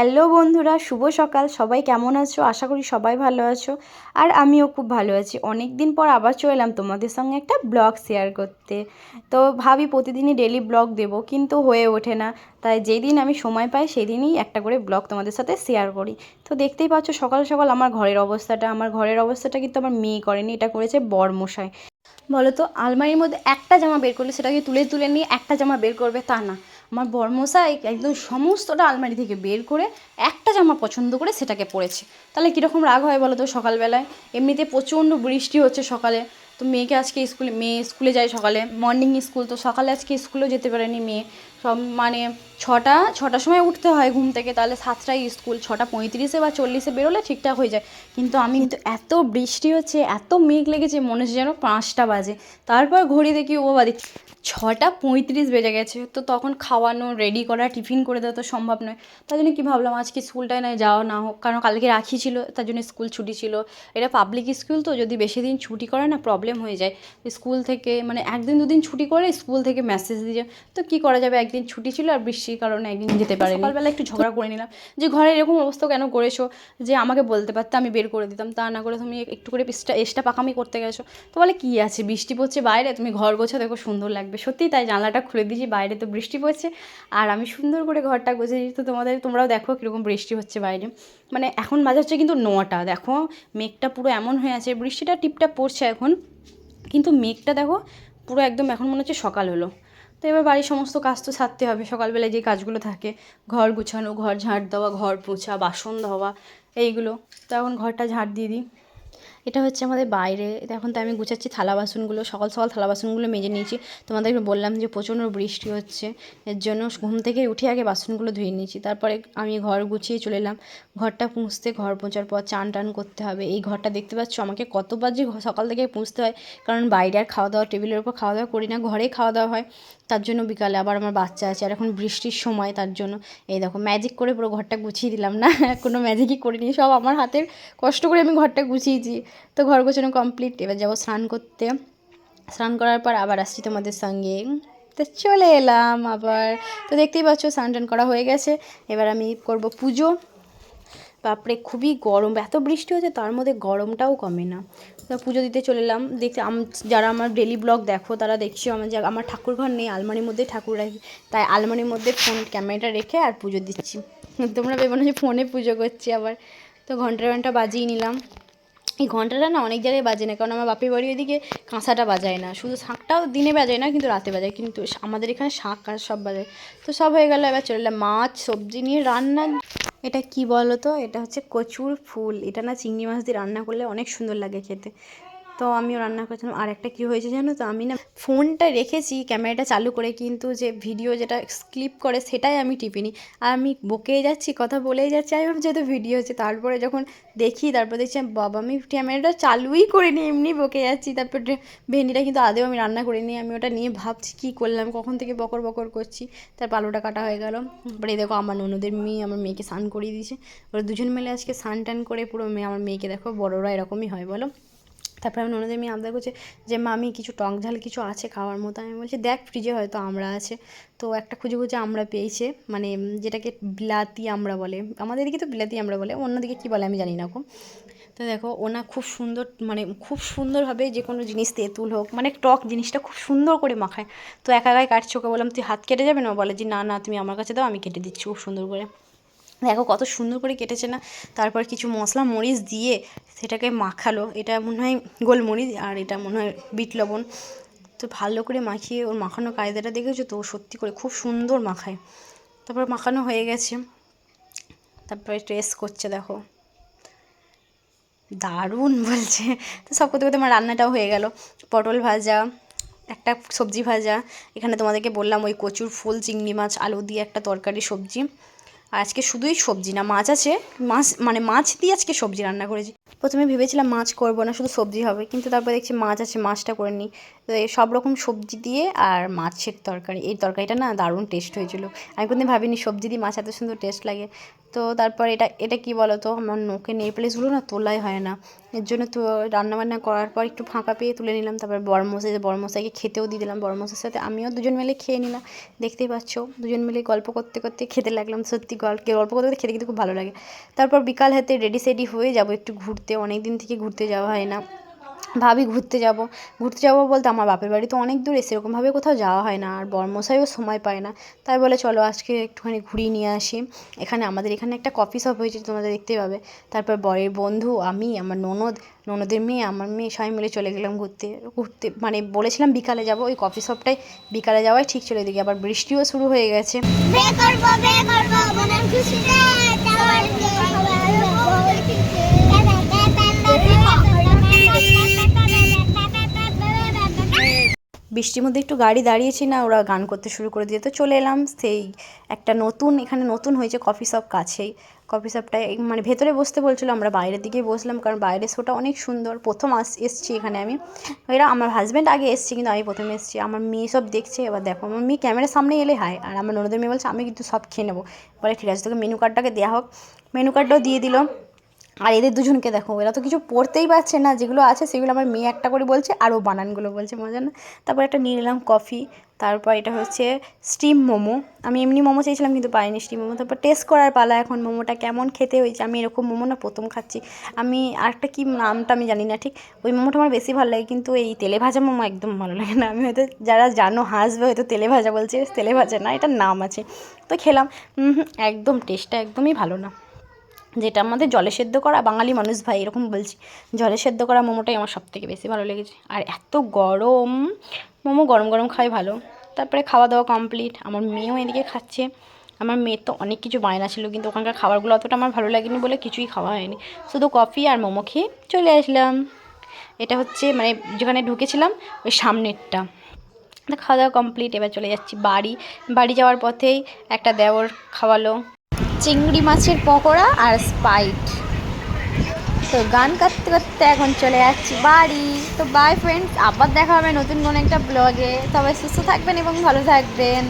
Hello বন্ধুরা, শুভ সকাল। সবাই কেমন আছো? আশা করি সবাই ভালো আছো। আর আমিও খুব ভালো আছি। অনেক দিন পর আবার চলে এলাম তোমাদের সঙ্গে একটা ব্লগ শেয়ার করতে। তো ভাবি প্রতিদিনই ডেলি ব্লগ দেবো, কিন্তু হয়ে ওঠে না। তাই যেই দিন আমি সময় পাই সেই দিনই একটা করে ব্লগ তোমাদের সাথে শেয়ার করি। তো দেখতেই পাচ্ছ, সকাল সকাল আমার ঘরের অবস্থাটা। আমার ঘরের অবস্থাটা কিন্তু আমার মেয়ে করেনি, এটা করেছে বরমশাই। বলো তো, আলমারির মধ্যে একটা জামা বের করলে সেটাকে তুলে তুলে নিয়ে একটা জামা বের করবে তা না। আমার বর্মশাই একদম সমস্তটা আলমারি থেকে বের করে একটা জামা পছন্দ করে সেটাকে পরেছে। তাহলে কীরকম রাগ হয় বলো তো সকালবেলায়? এমনিতে প্রচণ্ড বৃষ্টি হচ্ছে সকালে। তো মেয়েকে আজকে স্কুলে, মেয়ে স্কুলে যায় সকালে। মর্নিং স্কুল তো সকালে আজকে স্কুলেও যেতে পারেনি মেয়ে। সব মানে ছটা, ছটার সময় উঠতে হয় ঘুম থেকে, তাহলে সাতটায় স্কুল, ছটা পঁয়ত্রিশে বা চল্লিশে বেরোলে ঠিকঠাক হয়ে যায়। কিন্তু আমি কিন্তু এত বৃষ্টি হচ্ছে, এত মেঘ লেগেছে, মনে হচ্ছে যেন পাঁচটা বাজে। তারপর ঘড়ি দেখি, ও বাদি ছটা পঁয়ত্রিশ বেজে গেছে। তো তখন খাওয়ানো রেডি করা টিফিন করে দেওয়া তো সম্ভব নয়। তার জন্য কী ভাবলাম, আজকে স্কুলটায় নয়, যাওয়া না হোক। কারণ কালকে রাখি ছিল, তার জন্য স্কুল ছুটি ছিল। এটা পাবলিক স্কুল তো, যদি বেশি দিন ছুটি করে না প্রবলেম হয়ে যায়। স্কুল থেকে মানে একদিন দুদিন ছুটি করে, স্কুল থেকে মেসেজ দিয়ে তো কী করা যাবে? একদিন ছুটি ছিল আর বৃষ্টির কারণে একদিন যেতে পারে সকালবেলা একটু ঝগড়া করে নিলাম। যে ঘরে এরকম অবস্থা কেন করেছ? যে আমাকে বলতে পারতে আমি বের করে দিতাম। তা না করে তুমি একটু করে পিসটা এক্সট্রা পাকামি করতে গেছো। তো বলে কী আছে? বৃষ্টি পড়ছে বাইরে তুমি ঘর গোছো দেখো সুন্দর লাগবে। সত্যি তাই জানলাটা খুলে দিয়েছি বাইরে তো বৃষ্টি পড়ছে। আর আমি সুন্দর করে ঘরটা দিই তো তোমাদের তোমরাও দেখো কীরকম বৃষ্টি হচ্ছে বাইরে। মানে এখন বাজে হচ্ছে কিন্তু নটা। দেখো মেঘটা পুরো এমন হয়ে আছে। বৃষ্টিটা টিপটা পড়ছে এখন। কিন্তু মেঘটা দেখো পুরো একদম এখন মনে হচ্ছে সকাল হলো। তো এবার বাড়ির সমস্ত কাজ তো ছাড়তে হবে। সকালবেলায় যে কাজগুলো থাকে, ঘর গুছানো, ঘর ঝাঁট দেওয়া, ঘর পোছা, বাসন ধোয়া, এইগুলো। তো এখন ঘরটা ঝাঁট দিয়ে দিই। এটা হচ্ছে আমাদের বাইরে। এখন তো আমি গুছাচ্ছি থালা বাসনগুলো, সকাল সকাল থালা বাসনগুলো মেজে নিয়েছি। তোমাদেরকে বললাম যে প্রচণ্ড বৃষ্টি হচ্ছে, এর জন্য ঘুম থেকে উঠে আগে বাসনগুলো ধুয়ে নিয়েছি। তারপরে আমি ঘর গুছিয়ে চলে এলাম। ঘরটা পুঁছতে ঘর পোঁচার পর চান টান করতে হবে। এই ঘরটা দেখতে পাচ্ছ আমাকে কতবার যে সকাল থেকে পুঁছতে হয়, কারণ বাইরে আর খাওয়া দাওয়া, টেবিলের উপর খাওয়া দাওয়া করি না ঘরেই খাওয়া দাওয়া হয়। তার জন্য বিকালে আবার আমার বাচ্চা আছে, আর এখন বৃষ্টির সময় তার জন্য। এই দেখো ম্যাজিক করে পুরো ঘরটা গুছিয়ে দিলাম না, কোনো ম্যাজিকই করিনি। সব আমার হাতের কষ্ট করে আমি ঘরটা গুছিয়েছি। তো ঘর গোছানো কমপ্লিট এবার যাব স্নান করতে। স্নান করার পর আবার আসছি তোমাদের সঙ্গে। তো চলে এলাম আবার। তো দেখতেই পাচ্ছ, স্নান টান করা হয়ে গেছে। এবার আমি করব পুজো। বাপরে, খুবই গরম। এত বৃষ্টি হচ্ছে, তার মধ্যে গরমটাও কমে না। তো পুজো দিতে চলে এলাম। দেখতে যারা আমার ডেলি ব্লগ দেখো, তারা দেখছ, আমার যে, আমার ঠাকুর ঘর নেই, আলমারির মধ্যে ঠাকুর রাখি। তাই আলমারির মধ্যে ফোন ক্যামেরাটা রেখে আর পুজো দিচ্ছি। তোমরা ভেবো না যে ফোনে পুজো করছি আবার। তো ঘণ্টা ঘণ্টা বাজিয়ে নিলাম। এই ঘন্টাটা না অনেক জায়গায় বাজে না, কারণ আমার বাপের বাড়ি ওইদিকে কাঁসাটা বাজায় না। শুধু শাঁখটাও দিনে বাজায় না, কিন্তু রাতে বাজায়। কিন্তু আমাদের এখানে শাঁখ আর সব বাজায়। তো সব হয়ে গেলো, এবার চলে মাছ, সবজি নিয়ে রান্না। এটা কি বলো তো এটা হচ্ছে কচুর ফুল। এটা না চিংড়ি মাছ দিয়ে রান্না করলে অনেক সুন্দর লাগে খেতে। তো আমিও রান্না করছিলাম। আর একটা কী হয়েছে জানো তো? আমি না ফোনটা রেখেছি ক্যামেরাটা চালু করে, কিন্তু যে ভিডিও যেটা ক্লিপ করে সেটাই আমি টিপিনি। আর আমি বকেই যাচ্ছি, কথা বলেই যাচ্ছি, আমি ভাবছি যেহেতু ভিডিও হচ্ছে। তারপরে যখন দেখি, তারপর দেখছি, বাবা, আমি ক্যামেরাটা চালুই করিনি, এমনি বকে যাচ্ছি। তারপর ভেন্ডিটা কিন্তু আদেও আমি রান্না করিনি। আমি ওটা নিয়ে ভাবছি, কী করলাম, কখন থেকে বকর বকর করছি। তার পালোটা কাটা হয়ে গেল। তারপরে দেখো, আমার ননদের মেয়ে আমার মেয়েকে স্নান করিয়ে দিয়েছে। ওরা দুজন মিলে আজকে স্নান টান করে পুরো মেয়ে, আমার মেয়েকে দেখো, বড়োরা এরকমই হয়, বলো? তারপরে আমি ননদের মেয়ে আবদার করছে যে, মামি, কিছু টক ঝাল কিছু আছে খাওয়ার মতো? আমি বলছি, দেখ ফ্রিজে হয়তো আমরা আছে। তো একটা খুঁজে খুঁজে আমরা পেয়েছে মানে যেটাকে বিলাতি আমরা বলে। আমাদের দিকে তো বিলাতি আমরা বলে, অন্যদিকে কী বলে আমি জানি না খুব তো দেখো, ওনা খুব সুন্দর মানে খুব সুন্দরভাবে যে কোনো জিনিস, তেঁতুল হোক মানে টক জিনিসটা খুব সুন্দর করে মাখায়। তো একা একাই কাটছে, ওকে বললাম, তুই হাত কেটে যাবে না? বলে, যে না না, তুমি আমার কাছে দাও, আমি কেটে দিচ্ছি খুব সুন্দর করে। দেখো কত সুন্দর করে কেটেছে না? তারপর কিছু মশলা, মরিচ দিয়ে সেটাকে মাখালো। এটা মনে হয় গোলমরিচ আর এটা মনে হয় বিট লবণ। তো ভালো করে মাখিয়ে ওর মাখানো কায়দাটা দেখেছ তো? সত্যি করে খুব সুন্দর মাখায়। তারপর মাখানো হয়ে গেছে। তারপরে টেস্ট করছে দেখো। দারুণ বলছে। তো সব করতে করতে আমার রান্নাটাও হয়ে গেল। পটল ভাজা, একটা সবজি ভাজা। এখানে তোমাদেরকে বললাম ওই কচুর ফুল, চিংড়ি মাছ, আলু দিয়ে একটা তরকারি সবজি। আর আজকে শুধুই সবজি না, মাছ আছে। মাছ মানে মাছ দিয়ে আজকে সবজি রান্না করেছি। প্রথমে ভেবেছিলাম মাছ করব না, শুধু সবজি হবে। কিন্তু তারপর দেখছি মাছ আছে, মাছটা করে নিই। তো সব রকম সবজি দিয়ে আর মাছের তরকারি। এই তরকারিটা না দারুণ টেস্ট হয়েছিল। আমি কোনোদিন ভাবিনি সবজি দিয়ে মাছ এত সুন্দর টেস্ট লাগে। তো তারপর এটা এটা কি বলো তো আমার নোকে নেই প্লেসগুলো না তোলাই হয় না। এর জন্য তো রান্নাবান্না করার পর একটু ফাঁকা পেয়ে তুলে নিলাম। তারপর বড়মশাই বড়মশাইকে খেতেও দিয়ে দিলাম বড়মশাইয়ের সাথে। আমিও দুজন মিলে খেয়ে নিলাম। দেখতেই পাচ্ছ, দুজন মিলে গল্প করতে করতে খেতে লাগলাম। সত্যি গল্প গল্প করতে করতে খেতে কিন্তু খুব ভালো লাগে। তারপর বিকাল হাতে রেডি সেডি হয়ে যাব একটু ঘুরতে। অনেক দিন থেকে ঘুরতে যাওয়া হয় না। ভাবি ঘুরতে যাব। ঘুরতে যাব বলতে আমার বাপের বাড়ি তো অনেক দূরে, সেরকমভাবে কোথাও যাওয়া হয় না আর বর্মশাইও সময় পায় না। তাই বলে চলো আজকে একটুখানি ঘুরিয়ে নিয়ে আসি। এখানে আমাদের এখানে একটা কফি শপ হয়েছে তোমাদের দেখতে পাবে। তারপর বরের বন্ধু, আমি, আমার ননদ, ননদের মেয়ে, আমার মেয়ে, সবাই মিলে চলে গেলাম ঘুরতে। ঘুরতে মানে বলেছিলাম বিকালে যাব, ওই কফি শপটাই বিকালে যাওয়াই ঠিক চলে দিকে আবার বৃষ্টিও শুরু হয়ে গেছে। বৃষ্টির মধ্যে একটু গাড়ি দাঁড়িয়েছি না, ওরা গান করতে শুরু করে দিয়ে তো চলে এলাম। সেই একটা নতুন, এখানে নতুন হয়েছে কফি শপ কাছেই। কফি শপটায় মানে ভেতরে বসতে বলছিলো, আমরা বাইরের দিকেই বসলাম কারণ বাইরের শোটা অনেক সুন্দর। প্রথম আস, এসছি এখানে আমি। এরা আমার হাজব্যান্ড আগে এসছি, কিন্তু আমি প্রথমে এসছি। আমার মেয়ে সব দেখছে, এবার দেখো, আমার মেয়ে ক্যামেরার সামনে এলে হায়, আর আমার ননদের মেয়ে বলছে, আমি কিন্তু সব খেয়ে নেব। বলে ঠিক আছে, তোকে মেনু কার্ডটাকে দেওয়া হোক। মেনু কার্ডটাও দিয়ে দিল। আর এদের দুজনকে দেখো এরা তো কিছু পড়তেই পারছে না, যেগুলো আছে সেগুলো আমার মেয়ে একটা করে বলছে আর ও বানানগুলো বলছে, মজা না। তারপর একটা নিয়ে নিলাম কফি, তারপর এটা হচ্ছে স্টিম মোমো। আমি এমনি মোমো চেয়েছিলাম কিন্তু পাইনি স্টিম মোমো। তারপর টেস্ট করার পালা এখন মোমোটা কেমন খেতে হয়েছে, আমি এরকম মোমো না প্রথম খাচ্ছি। আমি আরেকটা কী নামটা আমি জানি না, ঠিক? ওই মোমোটা আমার বেশি ভালো লাগে, কিন্তু এই তেলে ভাজা মোমো একদম ভালো লাগে না। আমি হয়তো যারা জানো হাসবে হয়তো তেলে ভাজা বলছে, তেলে ভাজা না, এটার নাম আছে। তো খেলাম একদম টেস্টটা একদমই ভালো না। যেটা আমাদের জলে সেদ্ধ করা বাঙালি মানুষ ভাই, এরকম বলছি। জলে সেদ্ধ করা মোমোটাই আমার সব থেকে বেশি ভালো লেগেছে। আর এত গরম, মোমো গরম গরম খাই ভালো। তারপরে খাওয়া দাওয়া কমপ্লিট আমার মেয়েও এদিকে খাচ্ছে। আমার মেয়ের তো অনেক কিছু বায়না ছিল, কিন্তু ওখানকার খাবারগুলো অতটা আমার ভালো লাগেনি বলে কিছুই খাওয়া হয়নি। শুধু কফি আর মোমো খেয়ে চলে আসলাম। এটা হচ্ছে মানে যেখানে ঢুকেছিলাম, ওই সামনেরটা। খাওয়া দাওয়া কমপ্লিট এবার চলে যাচ্ছি বাড়ি। বাড়ি যাওয়ার পথেই একটা দেওর খাওয়ালো। চিংড়ি মাছের পকোড়া আর স্পাইট তো গান কাটতে করতে এখন চলে যাচ্ছি বাড়ি। তো বাই ফ্রেন্ডস আবার দেখা হবে নতুন কোনো একটা ব্লগে সবাই সুস্থ থাকবেন এবং ভালো থাকবেন।